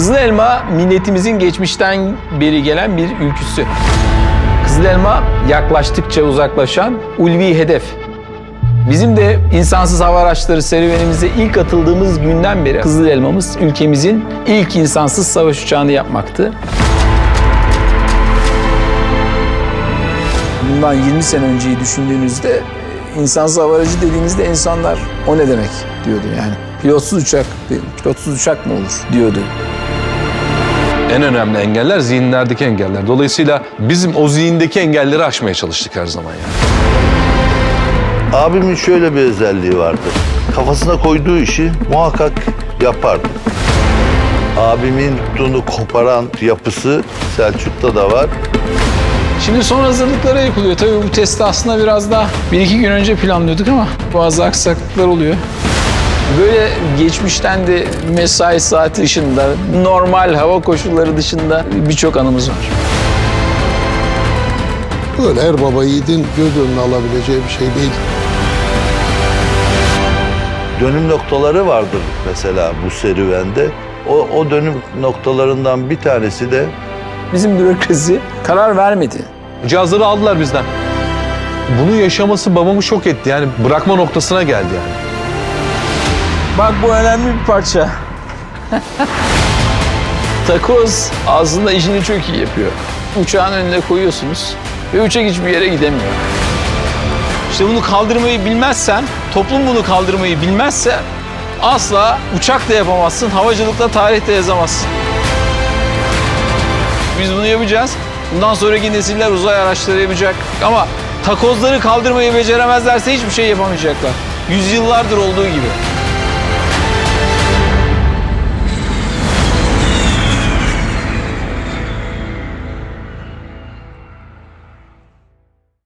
Kızıl elma milletimizin geçmişten beri gelen bir ülküsü. Kızıl elma yaklaştıkça uzaklaşan ulvi hedef. Bizim de insansız hava araçları serüvenimize ilk atıldığımız günden beri Kızıl elmamız ülkemizin ilk insansız savaş uçağını yapmaktı. Bundan 20 sene önceyi düşündüğünüzde insansız hava aracı dediğinizde insanlar o ne demek diyordu yani. Pilotsuz uçak, pilotsuz uçak mı olur diyordu. En önemli engeller zihinlerdeki engeller. Dolayısıyla bizim o zihindeki engelleri aşmaya çalıştık her zaman yani. Abimin şöyle bir özelliği vardı. Kafasına koyduğu işi muhakkak yapardı. Abimin tuttuğunu koparan yapısı Selçuk'ta da var. Şimdi son hazırlıklara yapılıyor. Tabii bu testi aslında biraz daha bir iki gün önce planlıyorduk ama bazı aksaklıklar oluyor. Böyle geçmişten de mesai saati dışında, normal hava koşulları dışında birçok anımız var. Böyle her baba yiğidin göz önüne alabileceği bir şey değil. Dönüm noktaları vardır mesela bu serüvende. O, o dönüm noktalarından bir tanesi de Bizim bürokrasi karar vermedi. Cihazları aldılar bizden. Bunu yaşaması babamı şok etti. Yani bırakma noktasına geldi yani. Bak bu önemli bir parça. Takoz aslında işini çok iyi yapıyor. Uçağın önüne koyuyorsunuz ve uçak hiçbir yere gidemiyor. İşte bunu kaldırmayı bilmezsen, toplum bunu kaldırmayı bilmezse asla uçak da yapamazsın, havacılıkta tarih de yazamazsın. Biz bunu yapacağız. Bundan sonraki nesiller uzay araçları yapacak. Ama takozları kaldırmayı beceremezlerse hiçbir şey yapamayacaklar. Yüzyıllardır olduğu gibi.